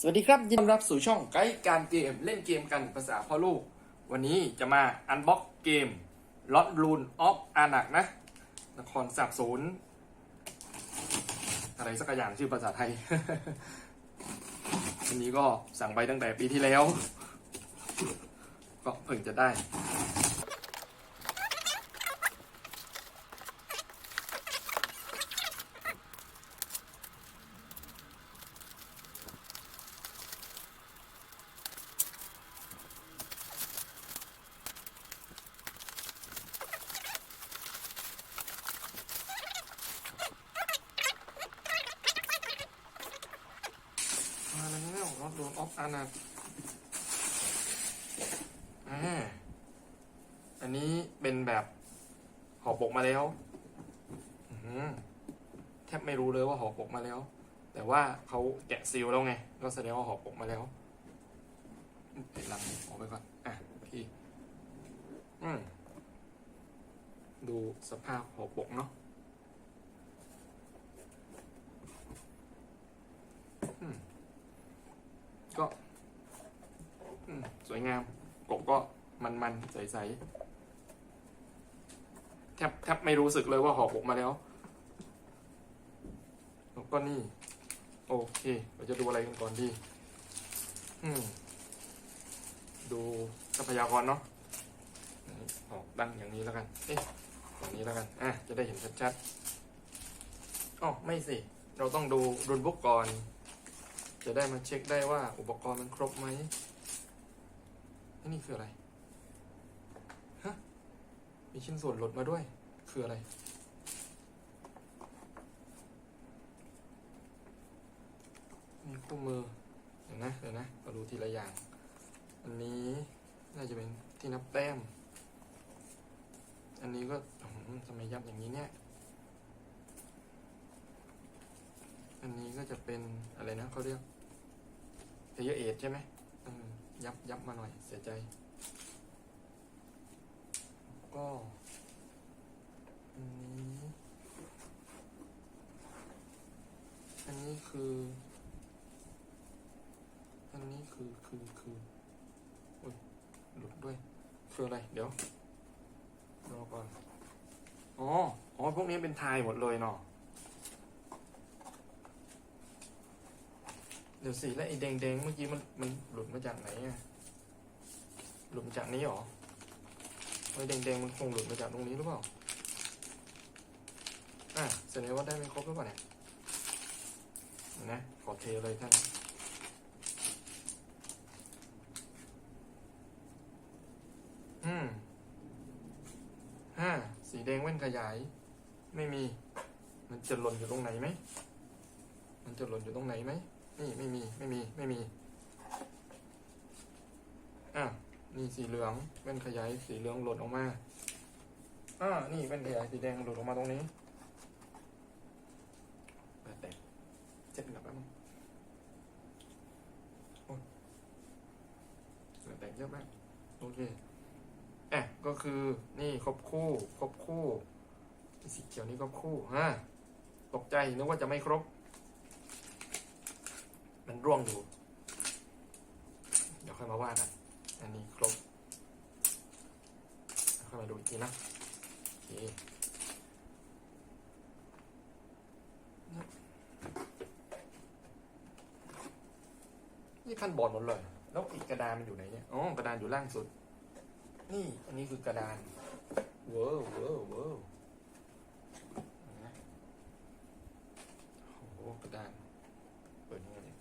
สวัสดีครับ ยินดีต้อนรับสู่ช่องไกด์การเกมเล่นเกมกันภาษาพ่อลูก วันนี้จะมาอันบ็อกเกมลอตลูนออฟอานักนะ นครสาบศูนย์อะไรสักอย่างชื่อภาษาไทย อันนี้ก็สั่งไปตั้งแต่ปีที่แล้ว ก็เพิ่งจะได้ มาแล้วรถ โดนออฟอานักอ่าอันนี้เป็นแบบห่อปกมาแล้วแทบไม่รู้เลยว่าห่อปกมาแล้ว แต่ว่าเขาแกะซีลแล้วไง ก็แสดงว่าห่อปกมาแล้วติดลังออกไปก่อน อะพี่ อืมดูสภาพห่อปกเนาะอืม ก็สวยงาม กบก็มันๆ ใสๆ แทบแทบไม่รู้สึกเลยว่าห่อปกมาแล้วแล้วก็นี่ โอเค เราจะดูอะไรกันก่อนดีดูทรัพยากรเนาะออกดังอย่างนี้แล้วกัน เอ๊ะอย่างนี้แล้วกัน อะ จะได้เห็นชัดๆอ๋อไม่สิ เราต้องดูรุนบุกก่อน จะได้มาเช็คได้ว่าอุปกรณ์มันครบไหมนี่คืออะไร ฮะ มีชิ้นส่วนหลุดมาด้วย คืออะไร มีคู่มือ เดี๋ยวนะ เดี๋ยวนะเราดูทีละอย่าง อันนี้น่าจะเป็นที่นับแต้ม อันนี้ก็ทำไมยับอย่างนี้เนี่ย อันนี้ก็จะเป็นอะไรนะเขาเรียก เพย์เอทใช่ไหมยับยับมาหน่อย เสียใจ ก็อันนี้ อันนี้คือ อันนี้คือคือคืออุ้ยหลุดด้วย คืออะไร เดี๋ยวรอก่อน อ๋อ อ๋อ พวกนี้เป็นไทยหมดเลยเนาะ ดี๋ยวสิแล้วไอ้แดงๆเมื่อกี้มันมันหลุดมาจากไหนอะหลุดมาจากนี้หรอไอ้แดงๆมันคงหลุดมาจากตรงนี้หรือเปล่าอะแสดงว่าได้ไม่ครบหรือเปล่าเนี่ยนะขอเทเลยท่านอืมห้าสีแดงแว่นขยาย ไม่มี มันจะหล่นอยู่ตรงไหนไหมมันจะหล่นอยู่ตรงไหนไหม นี่ไม่มีไม่มีไม่มีอะนี่สีเหลืองแว่นขยายสีเหลืองหล่นออกมาอ่านี่แว่นขยายสีแดงหลุดออกมาตรงนี้แตกเจ็ดกับแป๊บนึงโอ้ยแตกเยอะมากโอเคอะก็คือนี่ครบคู่ ครบคู่สีเขียวนี่ครบคู่ฮะตกใจนึกว่าจะไม่ครบ ร่วงอยู่ เดี๋ยวค่อยมาว่ากันอันนี้ครบค่อยมาดูอีกทีนะโอเคนี่พันบอดหมดเลย แล้วอีกกระดานมันอยู่ไหนเนี่ย อ๋อ กระดานอยู่ล่างสุด นี่ อันนี้คือกระดาน เว้าวเว้าวเว้าวนะโอ้โห กระดาน เปิดยังไงเนี่ย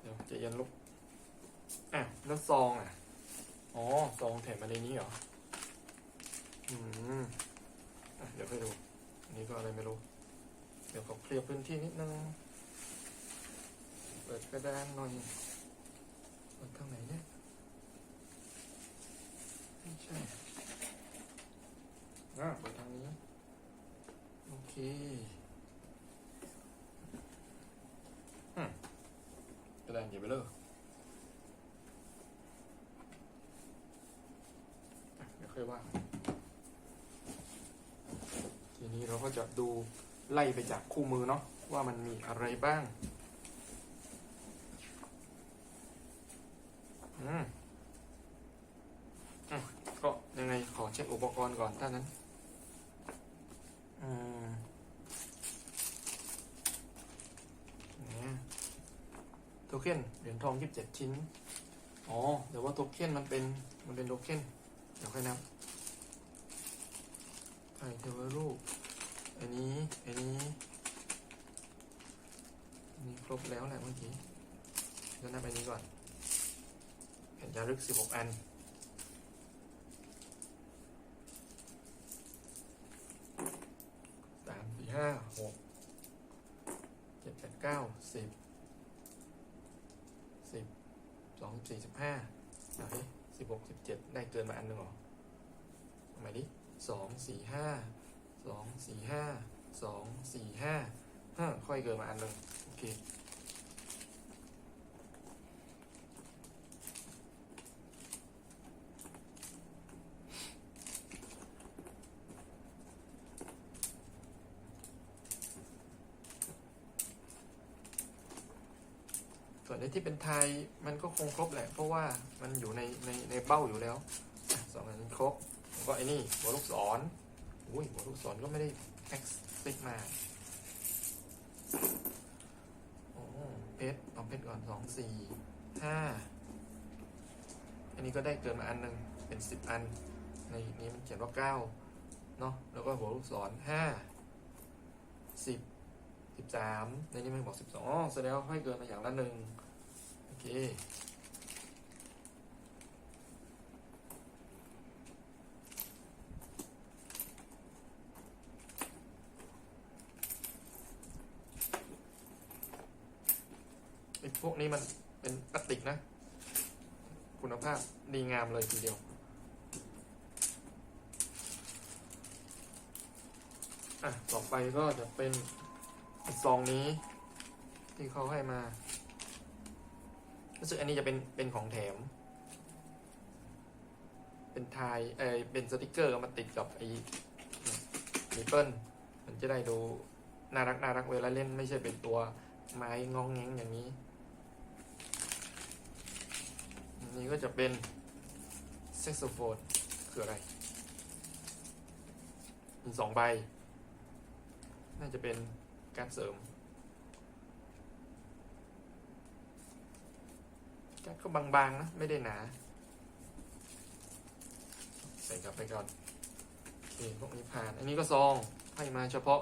เดี๋ยวใจะยันลุก อะ แล้วซองอะ อ๋อ ซองแถมมาในนี้เหรอ อืมอะเดี๋ยวไปดูอันนี้ก็อะไรไม่รู้ เดี๋ยวขอเคลียร์พื้นที่นิดนึง เปิดกระดานหน่อยเปิดทางไหนเนี่ย ไม่ใช่อะเปิดทางนี้ โอเคอืมกระดานเก็บไปเลยอะเดี๋ยว ค่อยว่า ทีนี้เราก็จะดูไล่ไปจากคู่มือเนาะว่ามันมีอะไรบ้างอืมอืมก็ยังไงขอเช็คอุปกรณ์ก่อนถ้านั้นอืมเนี่ยโทเค็นเหรียญทองยี่สิบเจ็ดชิ้น อ๋อ แต่ว่าโทเค็นมันเป็น มันเป็นโทเค็น เดี๋ยวค่อยนับไทเทวรูป อันนี้ อันนี้ อันนี้ครบแล้วแหละเมื่อกี้เดี๋ยวนับอันนี้ก่อนแผ่นจารึกสิบหกอันสามสี่ห้าหกเจ็ดแปดเก้าสิบสิบสองสี่สิบห้า บหกสิบเจ็ดได้เกินมาอันหนึ่งหรอเอาใหม่ดิสองสี่ห้าสองสี่ห้าสองสี่ห้าห้าค่อยเกินมาอันหนึ่งโอเค วนในที่เป็นไทยมันก็คงครบแหละ เพราะว่ามันอยู่ในในในเบ้าอยู่แล้วสองอันครบแล้วก็ไอ้นี่หัวลูกศรอุ้ยหัวลูกศรก็ไม่ได้แอ็กซ์ติกมาโอ้เพชรเอาเพชรก่อนสองสี่ห้าอันนี้ก็ได้เกินมาอันหนึ่งเป็นสิบอัน ในนี้มันเขียนว่าเก้าเนาะแล้วก็หัวลูกศรห้าสิบสิบสามในนี้มันบอกสิบสองอ๋อแสดงว่าให้เกินมาอย่างละหนึ่ง เค ไอ้พวกนี้มันเป็นพลาสติกนะ คุณภาพดีงามเลยทีเดียว อะ ต่อไปก็จะเป็นซองนี้ที่เขาให้มา รู้สึกอันนี้จะเป็นเป็นของแถม เป็นทายเออเป็นสติกเกอร์มาติดกับไอ้มีเปิลมันจะได้ดูน่ารักน่ารักเวลาเล่นไม่ใช่เป็นตัวไม้งองแงงอย่างนี้อันนี้ก็จะเป็นเซ็กโซโฟนคืออะไรมีสองใบ น่าจะเป็นการเสริม ก็บางๆนะ ไม่ได้หนา ใส่กลับไปก่อนโอพวกนี้ผ่าน อันนี้ก็ซองให้มาเฉพาะ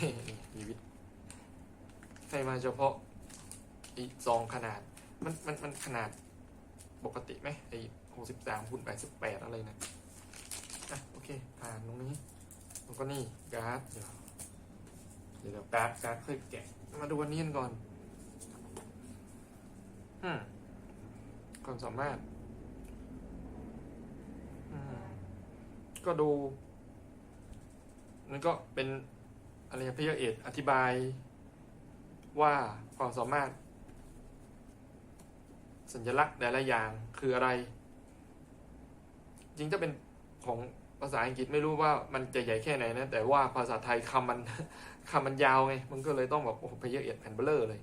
นี่มีวิทย์ให้มาเฉพาะอีซองขนาด มันมันมันขนาดปกติไหมไอหกสิบสามคูณแปดสิบแปดอะไรนะอะโอเค ผ่านตรงนี้แล้วก็นี่การ์ดเดี๋ยวเดี๋ยวเดี๋ยวการ์ดการ์ดค่อยแกะ มาดูวันนี้กันก่อน อืมความสามารถ อืมก็ดูมันก็เป็นอะไรนะพี่เอกอธิบายว่าความสามารถ สัญลักษณ์แต่ละอย่างคืออะไร จริงถ้าเป็นของภาษาอังกฤษไม่รู้ว่ามันจะใหญ่แค่ไหนนะ แต่ว่าภาษาไทยคำมันคำมันยาวไง มันก็เลยต้องแบบโอ้โหไปเยอะเอียดแผ่นเบลเลอร์เลย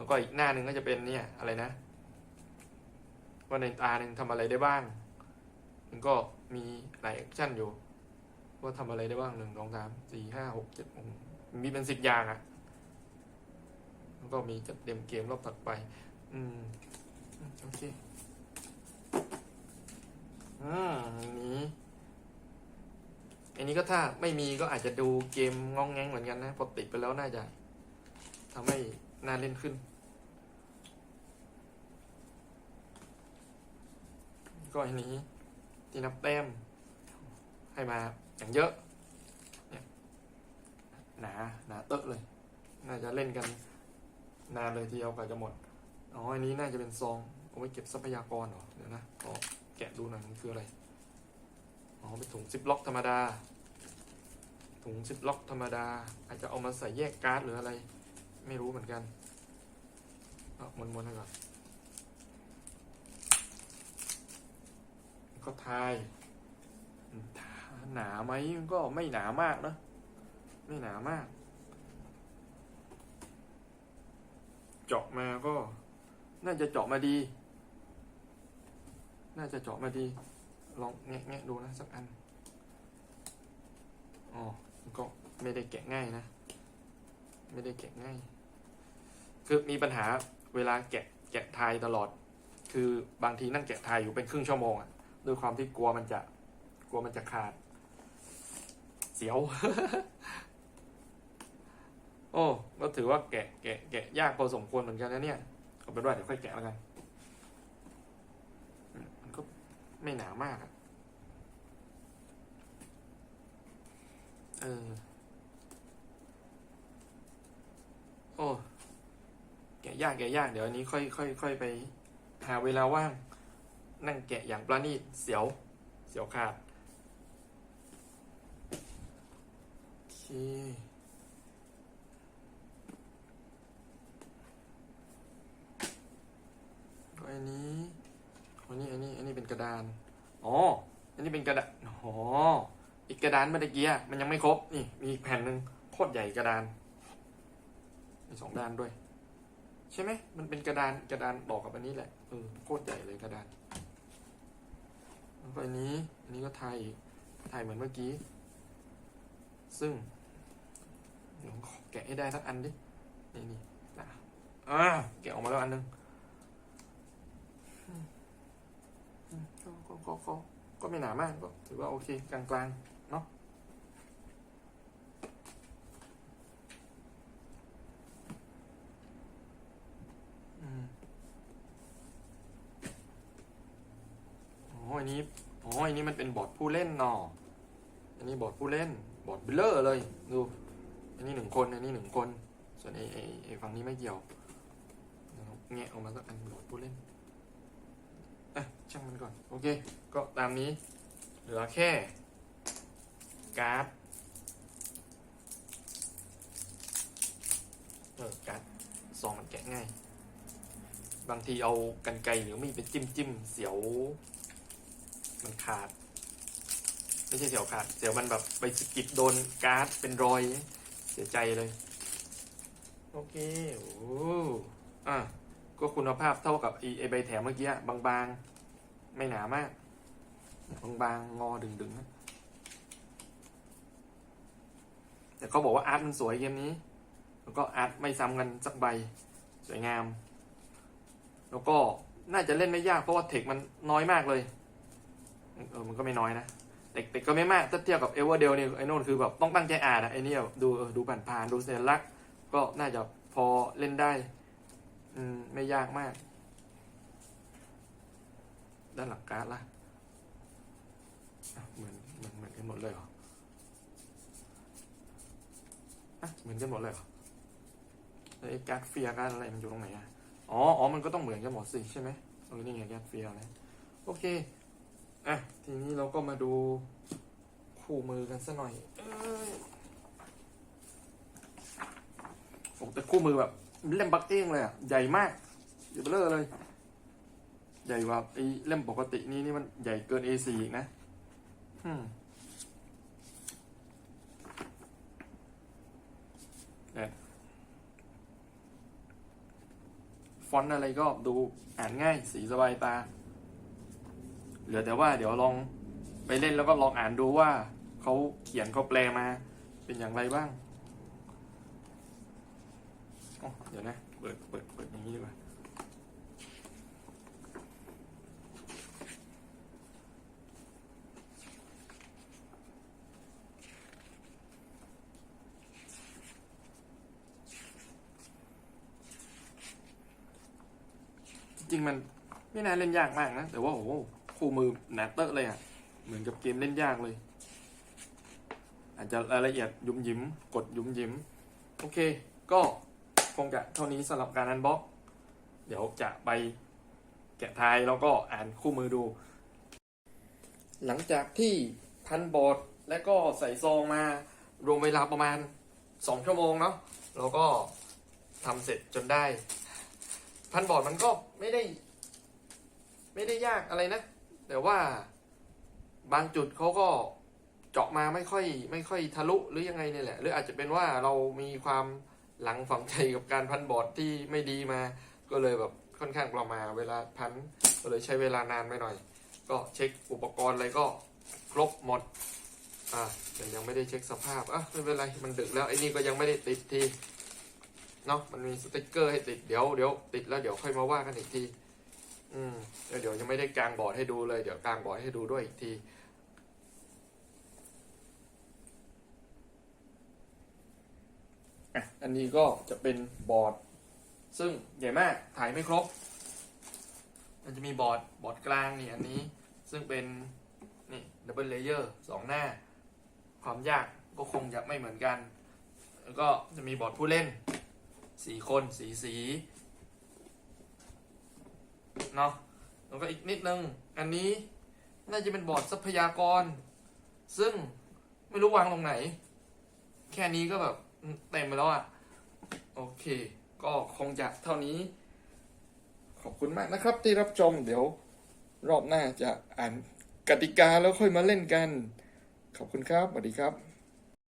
แล้วก็อีกหน้าหนึ่งก็จะเป็นเนี่ยอะไรนะ ว่าในตาหนึ่งทำอะไรได้บ้าง มันก็มีหลายแอคชั่นอยู่ ว่าทำอะไรได้บ้างหนึ่งสองสามสี่ห้าหกเจ็ดมีเป็นสิบอย่างอะ่ะแล้วก็มีจัดเต็มเกมรอบถัดไป อืมโอเคอ่าอันนี้อันนี้ก็ถ้าไม่มีก็อาจจะดูเกมงองแงงเหมือนกันนะ พอติดไปแล้วน่าจะทำให้น่าเล่นขึ้น ก็อันนี้ที่นับแต้มให้มาอย่างเยอะเนี่ยหนาหนาเตอะเลย น่าจะเล่นกันนานเลยทีเดียวกว่าจะหมดอ๋ออันนี้น่าจะเป็นซองเอาไว้เก็บทรัพยากรเหรอเดี๋ยวนะขอแกะดูหน่อยมันคืออะไรอ๋อเป็นถุงซิปล็อกธรรมดา ถุงซิปล็อกธรรมดา อาจจะเอามาใส่แยกการ์ดหรืออะไร ไม่รู้เหมือนกันเอาม้วนๆให้ก่อน ก็ทาย หนาไหมก็ไม่หนามากนะไม่หนามาก เจาะมาก็ น่าจะเจาะมาดี น่าจะเจาะมาดี ลองแงะดูนะสักอันอ๋อก็ไม่ได้แกะง่ายนะ ไม่ได้แกะง่าย คือมีปัญหาเวลาแกะแกะทายตลอด คือบางทีนั่งแกะทายอยู่เป็นครึ่งชั่วโมงอะ ด้วยความที่กลัวมันจะ กลัวมันจะขาด เสียว โอ้ก็ถือว่าแกะแกะแกะยากพอสมควรเหมือนกันนะเนี่ยเอาเป็นว่าเดี๋ยวค่อยแกะแล้วกันมมันก็ไม่หนามากอะเออ โอ้ แกะยากแกะยาก เดี๋ยวอันนี้ค่อยค่อยค่อยไป หาเวลาว่าง นั่งแกะอย่างประณีตเสียวเสียวขาดโอเคอันนี้อันนี้อันนี้อันนี้เป็นกระดาน อ๋อ อันนี้เป็นกระดานอ๋ออีกกระดานเมื่อกี้มันยังไม่ครบ นี่ มีแผ่นหนึ่งโคตรใหญ่กระดาน มีสองด้านด้วย ใช่ไหม มันเป็นกระดานกระดานบอกกับอันนี้แหละ เออโคตรใหญ่เลยกระดาน แล้วก็อันนี้อันนี้ก็ไทยอีกถ่ายเหมือนเมื่อกี้ ซึ่งเดี๋ยวขอแกะให้ได้สักอันดิ นี่นี่นะอ่าแกะออกมาแล้วอันหนึงก็ก็ก็ก็ไม่หนามากก็ถือว่าโอเคกลางๆ เนาะ อืมอ๋ออันนี้ อ๋อ อันนี้มัน เป็นบอร์ดผู้เล่นนาะอันนี้บอร์ดผู้เล่นบอร์ดเบลเลอร์เลยดู อันนี้หนึ่งคน อันนี้หนึ่งคน ส่วนไอ้ไอ้ไอฝั่งนี้ไม่เกี่ยวแงะออกมาสักอันบอร์ดผู้เล่นอะช่างมันก่อน โอเค ก็ตามนี้ เหลือแค่ การ์ดเออการ์ดซองมันแกะง่าย บางทีเอากันไกรหรือมีดไปจิ้มจิ้มเสียว มันขาด ไม่ใช่เสียวขาดเสียวมันแบบไปสะกิดโดนการ์ดเป็นรอยเสียใจเลย โอเคโอ้อะก็คุณภาพเท่ากับไอ้ไอใบแถมเมื่อกี้อะบางๆ ไม่หนามาก บางๆ งอดึงๆนะแต่เขาบอกว่าอาร์ตมันสวยเกมนี้ แล้วก็อาร์ตไม่ซ้ำกันสักใบ สวยงาม แล้วก็น่าจะเล่นไม่ยากเพราะว่าเทคมันน้อยมากเลย เออ มันก็ไม่น้อยนะ แต่แต่ก็ไม่มากถ้าเทียบกับเอเวอร์เดลเนี่ยไอ้นนคือแบบต้องตั้งใจอ่านนะไอ้นี่แบบดูดูผ่านผ่านดูสัญลักษณ์ก็น่าจะพอเล่นได้อืมไม่ยากมาก ด้านหลังการ์ดละเหมือนเหมือนเหมือนกันหมดเลยเหรออะเหมือนกันหมดเลยเหรอไอ้การ์ดเฟียร์การ์ดอะไรมันอยู่ตรงไหนอะอ๋ออ๋อมันก็ต้องเหมือนกันหมดสิใช่ไหมเออนี่ไงแกเฟียนะโอเค อะ ทีนี้เราก็มาดูคู่มือกันสัหน่อยเอ้ยโอ้แต่คู่มือแบบเล่มบักเองเลยอะ ใหญ่มากใหญ่เบ้อเร่อเลย ใหญ่กว่าไอ้เล่มปกตินี่นี่มันใหญ่เกิน A4 อีกนะอืมแต่ฟอนต์อะไรก็ดูอ่านง่ายสีสบายตา เหลือแต่ว่าเดี๋ยวลองไปเล่นแล้วก็ลองอ่านดูว่าเขาเขียนเขาแปลมา เป็นอย่างไรบ้างเดี๋ยวนะ เปิด เปิด เปิดอย่างนี้ดีกว่าจริงมันไม่น่าเล่นยากมากนะ แต่ว่าโอ้ คู่มือหนาเตอะเลยอะ เหมือนกับเกมเล่นยากเลย อาจจะรายละเอียดยุ่มยิ้ม กดยุ่มยิ้ม โอเค ก็คงจะเท่านี้สำหรับการอันบ็อกเดี๋ยวจะไปแกะทายแล้วก็อ่านคู่มือดู หลังจากที่พันบอร์ดและก็ใส่ซองมารวมเวลาประมาณ 2 ชั่วโมงเนาะเราก็ทำเสร็จจนได้ พันบอร์ดมันก็ไม่ได้ ไม่ได้ยากอะไรนะ แต่ว่าบางจุดเขาก็เจาะมาไม่ค่อย ไม่ค่อยทะลุหรือยังไงเนี่ยแหละ หรืออาจจะเป็นว่าเรามีความหลังฝังใจกับการพันบอร์ดที่ไม่ดีมา ก็เลยแบบค่อนข้างประมาเวลาพันก็เลยใช้เวลานานไปหน่อย ก็เช็คอุปกรณ์อะไรก็ครบหมดอะแต่ยังไม่ได้เช็คสภาพอะไม่เป็นไรมันดึกแล้วไอ้นี่ก็ยังไม่ได้ติดทีเนาะมันมีสติกเกอร์ให้ติดเดี๋ยวเดี๋ยวติดแล้วเดี๋ยวค่อยมาว่ากันอีกที อืมเดี๋ยวยังไม่ได้กางบอร์ดให้ดูเลย เดี๋ยวกางบอร์ดให้ดูด้วยอีกทีอันนี้ก็จะเป็นบอร์ด ซึ่งใหญ่มากถ่ายไม่ครบ มันจะมีบอร์ดบอร์ดกลางนี่อันนี้ ซึ่งเป็นนี่ดับเบิลเลเยอร์สองหน้า ความยากก็คงจะไม่เหมือนกัน แล้วก็จะมีบอร์ดผู้เล่นสี่คนสีสี เนาะแล้วก็อีกนิดนึง อันนี้น่าจะเป็นบอร์ดทรัพยากร ซึ่งไม่รู้วางตรงไหน แค่นี้ก็แบบเต็มไปแล้วอะ่ะ โอเค ก็คงจะเท่านี้ ขอบคุณมากนะครับที่รับชม เดี๋ยวรอบหน้าจะอ่านกติกาแล้วค่อยมาเล่นกัน ขอบคุณครับ สวัสดีครับ